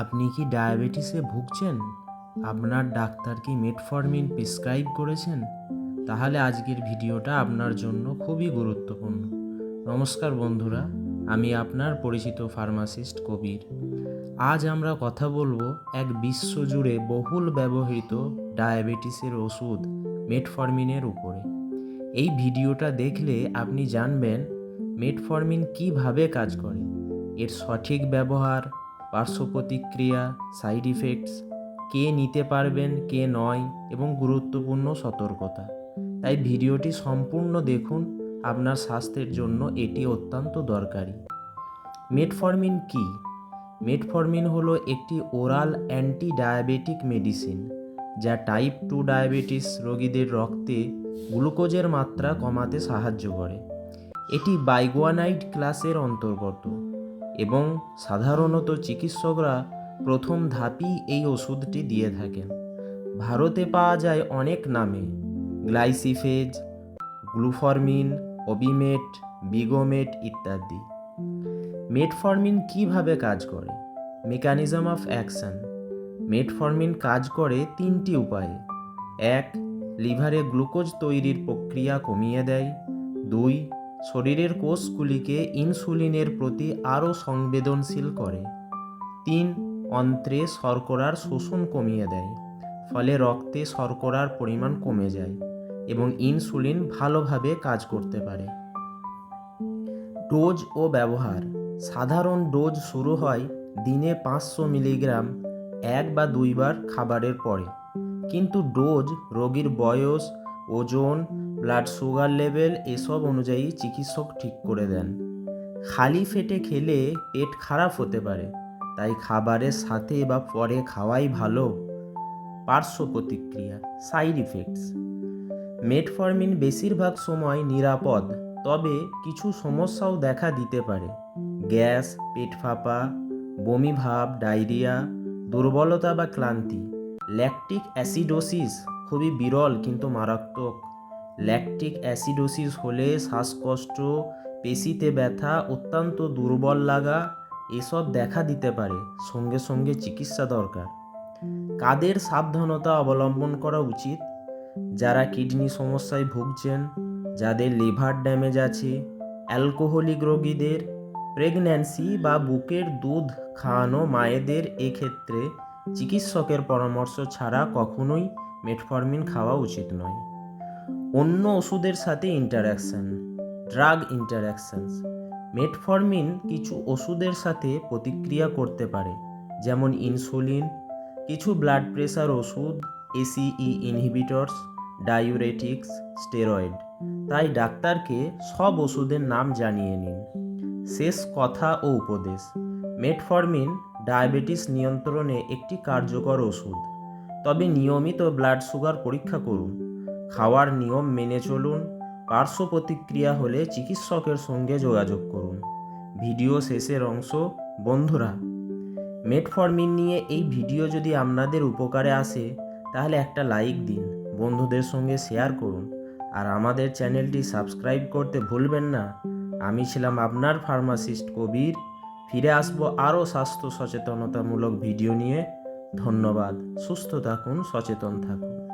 আপনি কি ডায়াবেটিসে ভুগছেন? আপনার ডাক্তার কি মেটফরমিন প্রেসক্রাইব করেছেন? তাহলে আজকের ভিডিওটা আপনার জন্য খুবই গুরুত্বপূর্ণ। নমস্কার বন্ধুরা, আমি আপনার পরিচিত ফার্মাসিস্ট কবির। আজ আমরা কথা বলব এক বিশ্বজুড়ে বহুল ব্যবহৃত ডায়াবেটিসের ওষুধ মেটফরমিনের উপরে। এই ভিডিওটা দেখলে আপনি জানবেন মেটফরমিন কীভাবে কাজ করে, এর সঠিক ব্যবহার পার্শ্ব প্রতিক্রিয়া সাইড ইফেক্টস কে নিতে পারবেন, কে নয় এবং গুরুত্বপূর্ণ সতর্কতা। তাই ভিডিওটি সম্পূর্ণ দেখুন, আপনার স্বাস্থ্যের জন্য এটি অত্যন্ত দরকারি। মেটফরমিন কি? মেটফরমিন হলো একটি ওরাল অ্যান্টি ডায়াবেটিক মেডিসিন যা টাইপ টু ডায়াবেটিস রোগীদের রক্তে গ্লুকোজের মাত্রা কমাতে সাহায্য করে। এটি বাইগুয়ানাইড ক্লাসের অন্তর্গত। এবং সাধারণত চিকিৎসকরা প্রথম ধাপই এই ওষুধটি দিয়ে থাকেন। ভারতে পাওয়া যায় অনেক নামে। গ্লাইসিফেজ, গ্লুফরমিন, অবিমেট, বিগোমেট ইত্যাদি। মেটফরমিন কীভাবে কাজ করে? Mechanism of action. মেটফরমিন কাজ করে তিনটি উপায়ে। এক, লিভারে গ্লুকোজ তৈরির প্রক্রিয়া কমিয়ে দেয়। দুই শরীরের কোষগুলিকে ইনসুলিনের প্রতি আরও সংবেদনশীল করে। তিন, অন্ত্রে শর্করার শোষণ কমিয়ে দেয়, ফলে রক্তে শর্করার পরিমাণ কমে যায় এবং ইনসুলিন ভালোভাবে কাজ করতে পারে। ডোজ ও ব্যবহার। সাধারণ ডোজ শুরু হয় দিনে পাঁচশো মিলিগ্রাম এক বা দুইবার খাবারের পরে। কিন্তু ডোজ রোগীর বয়স, ওজন ব্লাড সুগার লেভেল এসব অনুযায়ী চিকিৎসক ঠিক করে দেন। খালি পেটে খেলে পেট খারাপ হতে পারে, তাই খাবারের সাথে বা পরে খাওয়াই ভালো। পার্শ্ব প্রতিক্রিয়া সাইড ইফেক্টস মেটফরমিন বেশিরভাগ সময় নিরাপদ, তবে কিছু সমস্যাও দেখা দিতে পারে। গ্যাস, পেট ফাঁপা, বমি ভাব, ডায়রিয়া, দুর্বলতা বা ক্লান্তি। ল্যাকটিক অ্যাসিডোসিস খুবই বিরল, কিন্তু মারাত্মক। ল্যাকটিক অ্যাসিডোসিস হলে শ্বাসকষ্ট, পেশিতে ব্যথা, অত্যন্ত দুর্বল লাগা, এসব দেখা দিতে পারে। সঙ্গে সঙ্গে চিকিৎসা দরকার। কাদের সাবধানতা অবলম্বন করা উচিত? যারা কিডনি সমস্যায় ভুগছেন, যাদের লিভার ড্যামেজ আছে, অ্যালকোহলিক রোগীদের, প্রেগন্যান্সি বা বুকের দুধ খাওয়ানো মায়েদের এক্ষেত্রে চিকিৎসকের পরামর্শ ছাড়া কখনোই মেটফরমিন খাওয়া উচিত নয়। অন্য ওষুধের সাথে ইন্টারাকশান ড্রাগ ইন্টারাকশানস মেটফরমিন কিছু ওষুধের সাথে প্রতিক্রিয়া করতে পারে, যেমন ইনসুলিন কিছু ব্লাড প্রেশার ওষুধ এসিই ইনহিবিটরস ডায়ুরেটিক্স স্টেরয়েড তাই ডাক্তারকে সব ওষুধের নাম জানিয়ে নিন। শেষ কথা ও উপদেশ মেটফরমিন ডায়াবেটিস নিয়ন্ত্রণে একটি কার্যকর ওষুধ। তবে নিয়মিত ব্লাড সুগার পরীক্ষা করুন। খাওয়ার নিয়ম মেনে চলুন, পার্শ্ব প্রতিক্রিয়া হলে চিকিৎসকের সঙ্গে যোগাযোগ করুন। ভিডিও শেষের অংশ, বন্ধুরা। মেটফরমিন নিয়ে এই ভিডিও যদি আপনাদের উপকারে আসে, তাহলে একটা লাইক দিন, বন্ধুদের সঙ্গে শেয়ার করুন। আর আমাদের চ্যানেলটি সাবস্ক্রাইব করতে ভুলবেন না। আমি ছিলাম আপনার ফার্মাসিস্ট কবির। ফিরে আসব আরও স্বাস্থ্য সচেতনতামূলক ভিডিও নিয়ে। ধন্যবাদ। সুস্থ থাকুন, সচেতন থাকুন।